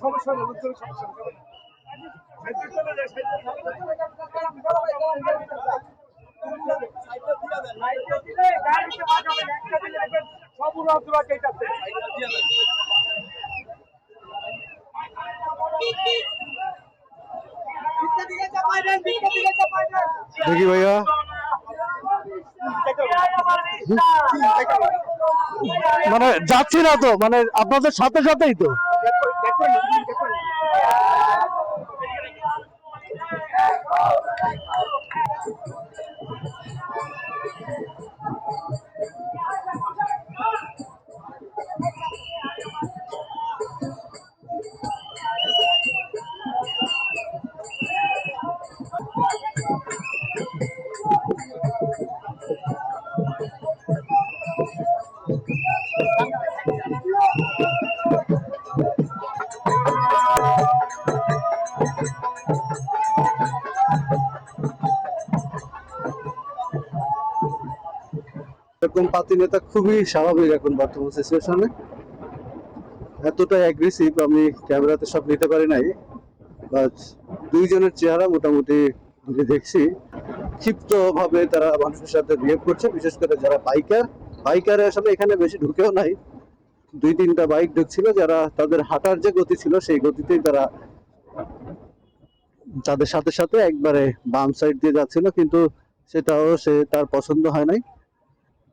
সমস্যা নেই সাইডে চলে যায় সব উড়া তোলা কেটাতে দেখি ভাইয়া। মানে যাচ্ছি না তো মানে আপনাদের সাথে সাথেই তো। এরকম পাতি নেতা খুবই স্বাভাবিক এখন বর্তমান সিচুয়েশনে এতটা অ্যাগ্রেসিভ আমি ক্যামেরাতে সব নিতে পারি নাই বাট দুইজনের চেহারা মোটামুটি যদি দেখছি। ক্ষিপ্ত ভাবে তারা মানুষের সাথে বিহেভ করছে, বিশেষ করে যারা বাইকার বাইকারে আসলে এখানে বেশি ঢুকেও নাই। দুই তিনটা বাইক ঢুকছিল, যারা তাদের হাঁটার যে গতি ছিল, সেই গতিতেই তারা তাদের সাথে সাথে একবারে বাম সাইড দিয়ে যাচ্ছিল, কিন্তু সেটাও সে তার পছন্দ হয় নাই।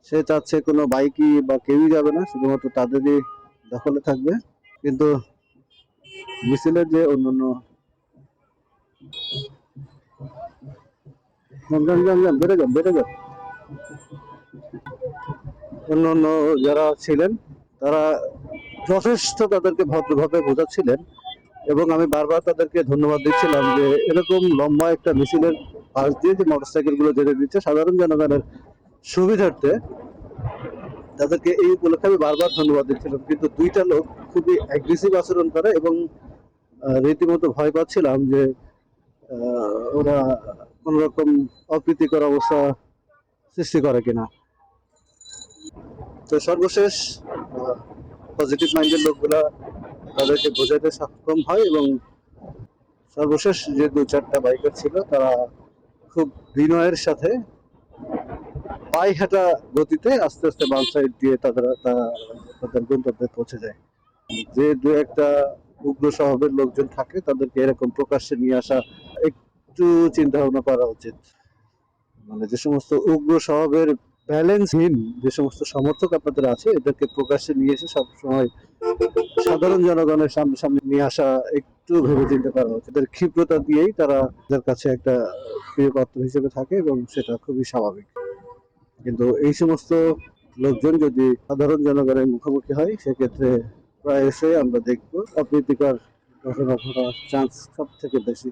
সে চাচ্ছে কোনো বাইকই বা কেউই যাবে না, শুধুমাত্র তাদেরই দখলে থাকবে। কিন্তু মিছিলের যে অন্যান্য অন্যান্য যারা ছিলেন, তারা যথেষ্ট তাদেরকে ভদ্রভাবে বোঝাচ্ছিলেন এবং আমি বারবার তাদেরকে ধন্যবাদ দিচ্ছিলাম যে এরকম লম্বা একটা মিছিলের পাশ দিয়ে যে মোটরসাইকেলগুলো যেতে দিচ্ছে, সাধারণ জনগণের সুবিধার্থে তাদেরকে এই উপলক্ষে আমি বারবার ধন্যবাদ দিচ্ছিলাম। কিন্তু দুইটা লোক খুবই অ্যাগ্রেসিভ আচরণ করে এবং রীতিমতো ভয় পাচ্ছিলাম যে ওরা কোন রকম অপ্রীতিকর অবস্থা সৃষ্টি করে কিনা। তো সর্বশেষ পজিটিভ মাইন্ডের লোকগুলা তাদেরকে বোঝাতে সক্ষম হয় এবং সর্বশেষ যে দু চারটা বাইকার ছিল, তারা খুব বিনয়ের সাথে পায়ে হাঁটা গতিতে আস্তে আস্তে বাম সাইড দিয়ে তারা তাদের গন্তব্যে পৌঁছে যায়। যে দু একটা উগ্র স্বভাবের লোকজন থাকে, তাদেরকে এরকম প্রকাশ্যে নিয়ে আসা একটু চিন্তা ভাবনা করা উচিত। মানে যে সমস্ত উগ্র স্বভাবের ব্যালেন্সহীন যে সমস্ত সমর্থক আপনাদের আছে, এদেরকে প্রকাশ্যে নিয়ে এসে সবসময় সাধারণ জনগণের সামনে সামনে নিয়ে আসা একটু ভেবে চিন্তা করা উচিত। এদের ক্ষিপ্রতা দিয়েই তারা তাদের কাছে একটা প্রিয় পাত্র হিসেবে থাকে এবং সেটা খুবই স্বাভাবিক। কিন্তু এই সমস্ত লোকজন যদি সাধারণ জনগণের মুখোমুখি হয়, সেক্ষেত্রে প্রায়শই আমরা দেখব অপ্রীতিকর ঘটনা ঘটার চান্স সব থেকে বেশি।